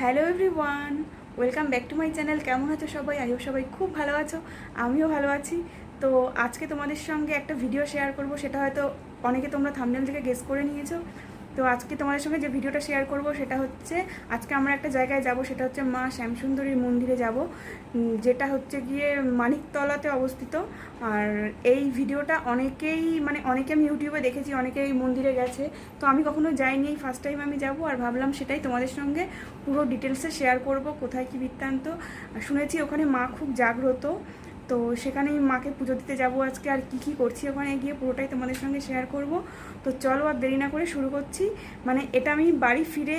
Hello everyone, welcome back to my channel. কেমন আছো সবাই? আইও সবাই খুব ভালো আছো, আমিও ভালো আছি। তো আজকে তোমাদের সঙ্গে একটা ভিডিও শেয়ার করব, সেটা হয়তো অনেকে তোমরা থামনেল থেকে গেস করে নিয়েছো। তো আজকে তোমাদের সঙ্গে যে ভিডিওটা শেয়ার করব সেটা হচ্ছে, আজকে আমরা একটা জায়গায় যাব, সেটা হচ্ছে মা শ্যামসুন্দরীর মন্দিরে যাব যেটা হচ্ছে গিয়ে মানিকতলাতে অবস্থিত। আর এই ভিডিওটা অনেকেই মানে অনেকে আমি ইউটিউবে দেখেছি অনেকে এই মন্দিরে গেছে। তো আমি কখনো যাইনি, এই ফার্স্ট টাইম আমি যাব, আর ভাবলাম সেটাই তোমাদের সঙ্গে পুরো ডিটেলসে শেয়ার করব, কোথায় কি বৃত্তান্ত। শুনেছি ওখানে মা খুব জাগ্রত। তো সেখানেই মাকে পুজো দিতে যাব আজকে আর কি কি করছি ওখানে গিয়ে পুরোটাই তোমাদের সঙ্গে শেয়ার করব। তো চলো আর দেরি না করে শুরু করছি। মানে এটা আমি বাড়ি ফিরে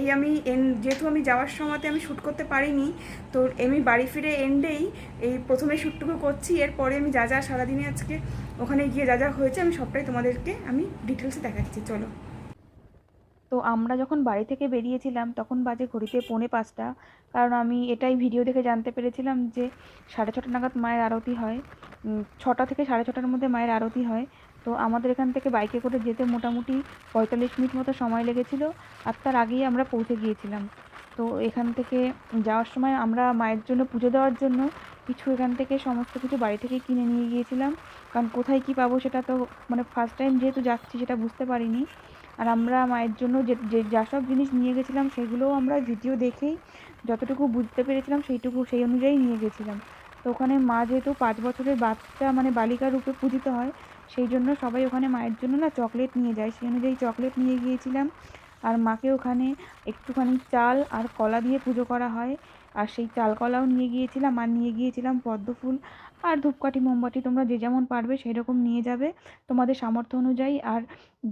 এই আমি এন যেহেতু আমি যাওয়ার সময়তে আমি শ্যুট করতে পারিনি, তো আমি বাড়ি ফিরে এন্ডেই এই প্রথমে শ্যুটটুকু করছি। এরপরে আমি যা যা সারাদিনে আজকে ওখানে গিয়ে যা যা হয়েছে আমি সবটাই তোমাদেরকে আমি ডিটেলসে দেখাচ্ছি। চলো। তো আমরা যখন বাড়ি থেকে বেরিয়েছিলাম, তখন বাজে ঘড়িতে পৌনে পাঁচটা। কারণ আমি এটাই ভিডিও দেখে জানতে পেরেছিলাম যে সাড়ে ছটা নাগাদ মায়ের আরতি হয়। ছটা থেকে সাড়ে ছটার মধ্যে মায়ের আরতি হয়। তো আমাদের এখান থেকে বাইকে করে যেতে মোটামুটি পঁয়তাল্লিশ মিনিট মতো সময় লেগেছিল আর তার আগেই আমরা পৌঁছে গিয়েছিলাম। তো এখান থেকে যাওয়ার সময় আমরা মায়ের জন্য পুজো দেওয়ার জন্য কিছু এখান থেকে সমস্ত কিছু বাড়ি থেকে কিনে নিয়ে গিয়েছিলাম। কারণ কোথায় কি পাবো সেটা তো মানে ফার্স্ট টাইম যেহেতু যাচ্ছি সেটা বুঝতে পারিনি। আর আমরা মায়ের জন্য যে যে সব জিনিস নিয়ে গেছিলাম সেগুলোও আমরা ভিডিও দেখেই যতটুকু বুঝতে পেরেছিলাম সেইটুকু সেই অনুযায়ী নিয়ে গেছিলাম। তো ওখানে মা যেহেতু পাঁচ বছরের বাচ্চা মানে বালিকা রূপে পূজিত হয়, সেই জন্য সবাই ওখানে মায়ের জন্য না চকলেট নিয়ে যায়। সেই অনুযায়ী চকলেট নিয়ে গিয়েছিলাম। আর মাকে ওখানে একটুখানি চাল আর কলা দিয়ে পুজো করা হয়। আর সেই চাল কলাও নিয়ে গিয়েছিলাম আর নিয়ে গিয়েছিলাম পদ্ম ফুল আর ধূপকাঠি, মোমবাতি, তোমরা যে যেমন পারবে সেই রকম নিয়ে যাবে তোমাদের সামর্থ্য অনুযায়ী। আর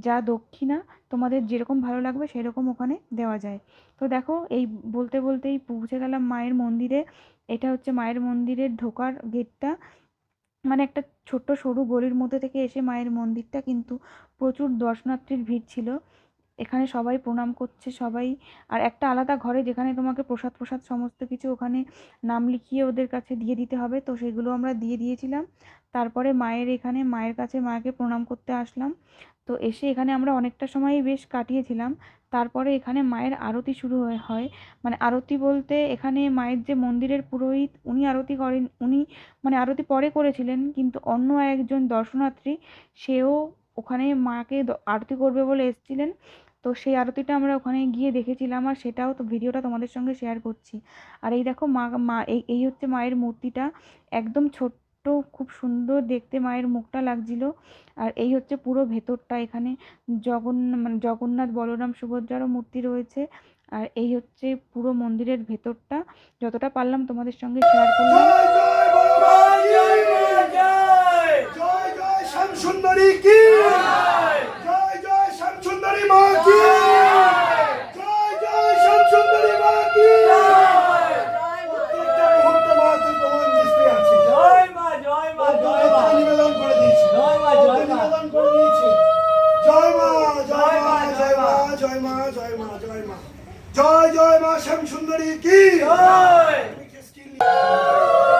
যা দক্ষিণা তোমাদের যেরকম ভালো লাগবে সেরকম ওখানে দেওয়া যায়। তো দেখো, এই বলতে বলতেই পৌঁছে গেলাম মায়ের মন্দিরে। এটা হচ্ছে মায়ের মন্দিরের ঢোকার গেটটা। মানে একটা ছোট্ট সরু গলির মধ্যে থেকে এসে মায়ের মন্দিরটা কিন্তু প্রচুর দর্শনার্থীর ভিড় ছিল। এখানে সবাই প্রণাম করছে, সবাই, আর একটা আলাদা ঘরে যেখানে তোমাকে প্রসাদ প্রসাদ সমস্ত কিছু ওখানে নাম লিখিয়ে ওদের কাছে দিয়ে দিতে হবে, তো সেগুলো আমরা দিয়ে দিয়েছিলাম। তারপরে মায়ের এখানে, মায়ের কাছে মাকে প্রণাম করতে আসলাম। তো এসে এখানে আমরা অনেকটা সময়ই বেশ কাটিয়েছিলাম। তারপরে এখানে মায়ের আরতি শুরু হয়ে, হয়। মানে আরতি বলতে এখানে মায়ের যে মন্দিরের পুরোহিত, উনি আরতি করেন, উনি মানে আরতি পরে করেছিলেন, কিন্তু অন্য একজন দর্শনার্থী, সেও ওখানে মাকে আরতি করবে বলে এসেছিলেন। তো সেই আরতিটা আমরা ওখানে গিয়ে দেখেছিলাম আর সেটাও তো ভিডিওটা তোমাদের সঙ্গে শেয়ার করছি। আর এই দেখো মা মা, এই এই হচ্ছে মায়ের মূর্তিটা। একদম ছোট্ট, খুব সুন্দর দেখতে মায়ের মুখটা লাগছিল। আর এই হচ্ছে পুরো ভেতরটা এখানে। জগন্নাথ মানে জগন্নাথ বলরাম সুভদ্রারও মূর্তি রয়েছে। আর এই হচ্ছে পুরো মন্দিরের ভেতরটা। যতটা পারলাম তোমাদের সঙ্গে শেয়ার করলাম জয় জয় শ্যাম সুন্দরী কি জয় জয় শ্যাম সুন্দরী মা কি জয় জয় শ্যাম সুন্দরী মা কি প্রত্যেকটা মুহূর্তে মা তুই প্রমাণ দৃষ্টি আছিস জয় মা জয় মা জয় মা প্রত্যেকটা নিবেদন করে দিয়েছি জয় মা, জয় মা। নিবেদন করে দিয়েছি জয় মা জয় মা জয় মা জয় মা জয় মা। জয় জয় মা শ্যাম সুন্দরী কি জয় জয়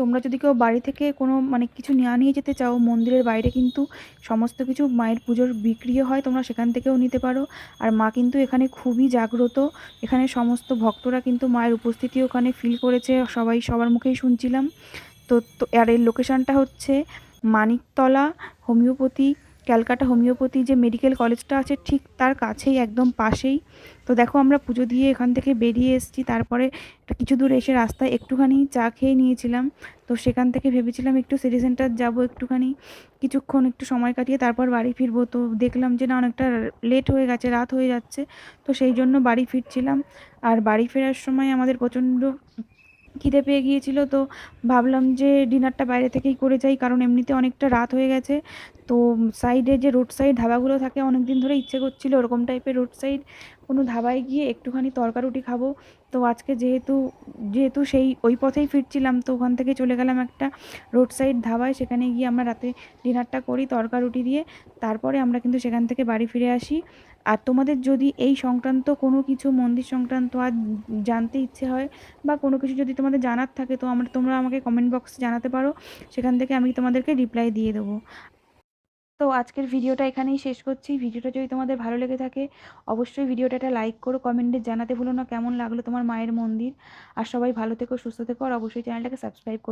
তোমরা যদি কেউ বাড়ি থেকে কোনো মানে কিছু না নিয়ে যেতে চাও, মন্দিরের বাইরে কিন্তু সমস্ত কিছু মায়ের পুজোর বিক্রিও হয়, তোমরা সেখান থেকেও নিতে পারো। আর মা কিন্তু এখানে খুবই জাগ্রত। এখানে সমস্ত ভক্তরা কিন্তু মায়ের উপস্থিতি ওখানে ফিল করেছে, সবাই সবার মুখেই শুনছিলাম। তো তো, আর এর লোকেশানটা হচ্ছে মানিকতলা, হোমিওপ্যাথি ক্যালকাটা হোমিওপ্যাথি যে মেডিকেল কলেজটা আছে, ঠিক তার কাছেই, একদম পাশেই। তো দেখো আমরা পুজো দিয়ে এখান থেকে বেরিয়ে এসেছি, তারপরে কিছু দূর এসে রাস্তায় একটুখানি চা খেয়ে নিয়েছিলাম। তো সেখান থেকে ভেবেছিলাম একটু সিটি সেন্টার যাব একটুখানি, কিছুক্ষণ একটু সময় কাটিয়ে তারপর বাড়ি ফিরবো। তো দেখলাম যে না, অনেকটা লেট হয়ে গেছে, রাত হয়ে যাচ্ছে। তো সেই জন্য বাড়ি ফিরছিলাম। আর বাড়ি ফেরার সময় আমাদের প্রচণ্ড খিদে পেয়ে গিয়েছিল, তো ভাবলাম যে ডিনারটা বাইরে থেকেই করে যাই, কারণ এমনিতে অনেকটা রাত হয়ে গেছে। তো সাইডে যে রোড সাইড ধাবাগুলো থাকে অনেক দিন ধরে ইচ্ছে করছিল ওরকম টাইপের রোড সাইড কোনো ধাবায় গিয়ে একটুখানি তরকারুটি খাব। তো আজকে যেহেতু যেহেতু সেই, ওই পথেই ফিরছিলাম, তো ওখান থেকে চলে গেলাম একটা রোড সাইড ধাবায়। সেখানে গিয়ে আমরা রাতে ডিনারটা করি, তরকা রুটি দিয়ে। তারপরে আমরা কিন্তু সেখান থেকে বাড়ি ফিরে আসি। আর তোমাদের যদি এই সংক্রান্ত কোনো কিছু, মন্দির সংক্রান্ত আর জানতে ইচ্ছে হয় বা কোনো কিছু যদি তোমাদের জানার থাকে, তো আমরা, তোমরা আমাকে কমেন্ট বক্সে জানাতে পারো। সেখান থেকে আমি তোমাদেরকে রিপ্লাই দিয়ে দেবো। তো আজকের ভিডিওটা এখানেই শেষ করছি। ভিডিওটা যদি তোমাদের ভালো লেগে থাকে, অবশ্যই ভিডিওটা একটা লাইক করো কমেন্টে জানাতে ভুলো না কেমন লাগল তোমার মায়ের মন্দির। আর সবাই ভালো থেকো, সুস্থ থেকো, আর অবশ্যই চ্যানেলটাকে সাবস্ক্রাইব করো।